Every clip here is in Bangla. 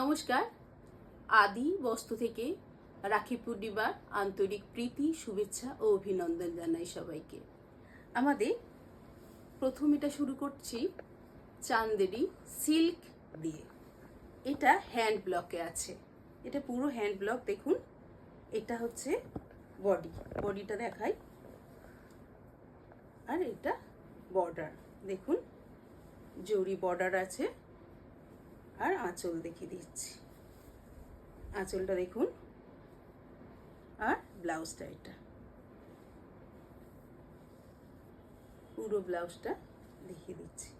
নমস্কার। আদি বস্তু থেকে রাখি পূর্ণিমার আন্তরিক প্রীতি, শুভেচ্ছা ও অভিনন্দন জানাই সবাইকে। আমাদের প্রথম এটা শুরু করছি চান্দেরি সিল্ক দিয়ে। এটা হ্যান্ড ব্লকে আছে। এটা পুরো হ্যান্ড ব্লক দেখুন। এটা হচ্ছে বডি। বডিটা দেখাই। আর এটা বর্ডার। দেখুন, জরি বর্ডার আছে। আর আঁচল দেখিয়ে দিচ্ছি। আঁচলটা দেখুন। আর ব্লাউজটা এটা। পুরো ব্লাউজটা দেখিয়ে দিচ্ছি।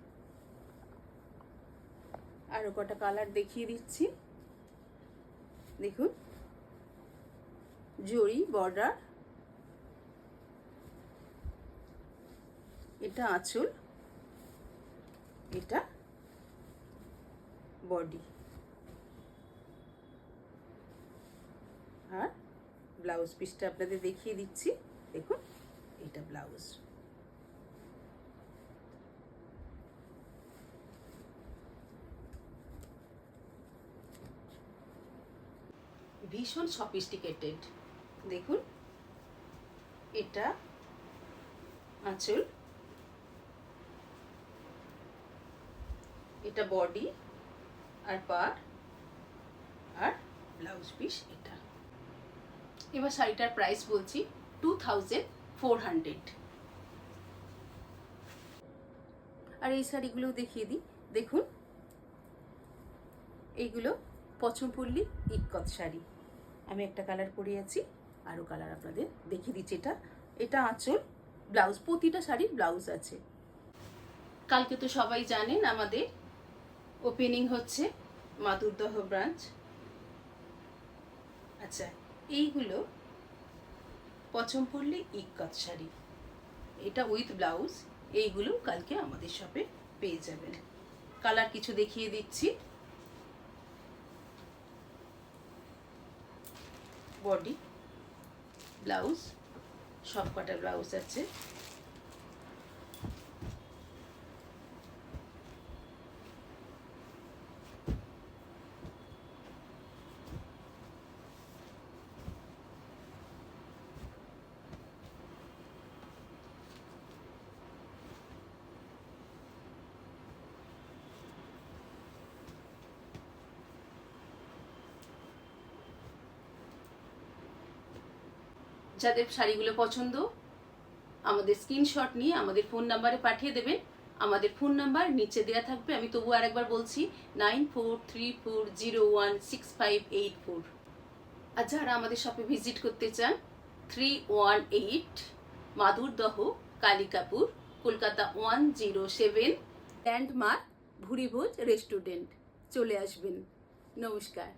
আরও কটা কালার দেখিয়ে দিচ্ছি। দেখুন। জরি, বর্ডার। এটা আঁচল। এটা বডি আর ব্লাউজ পিসটা আপনাদের দেখিয়ে দিচ্ছি। দেখুন এটা ব্লাউজ ভীষণ সফিস্টিকেটেড দেখুন, এটা আঁচল। এটা বডি আর পার আর ব্লাউজ পিস এটা। এবার শাড়িটার প্রাইস বলছি টু থাউজেন্ড ফোর হান্ড্রেড আর এই শাড়িগুলো দেখিয়ে দিই। দেখুন, এইগুলো পছমপল্লী ইক্কত শাড়ি। আমি একটা কালার পরে আছি আরও কালার আপনাদের দেখিয়ে দিচ্ছি। এটা এটা আঁচল ব্লাউজ প্রতিটা শাড়ির ব্লাউজ আছে। কালকে তো সবাই জানেন আমাদের ওপেনিং হচ্ছে মাদুরদহ ব্রাঞ্চ। আচ্ছা এইগুলো পছম পড়লে ইক্কত শাড়ি এটা উইথ ব্লাউজ, এইগুলো কালকে আমাদের শপে পেয়ে যাবেন। কালার কিছু দেখিয়ে দিচ্ছি। বডি, ব্লাউজ সব কটা ব্লাউজ আছে। যাদের শাড়িগুলো পছন্দ, আমাদের স্ক্রিনশট নিয়ে আমাদের ফোন নাম্বারে পাঠিয়ে দেবেন। আমাদের ফোন নাম্বার নিচে দেওয়া থাকবে, আমি তবু আরেকবার বলছি nine four three four zero one six five eight four আর যারা আমাদের শপে ভিজিট করতে চান three one eight Madurdaha Kalikapur Kolkata one zero seven landmark Bhurivoj restaurant চলে আসবেন। নমস্কার।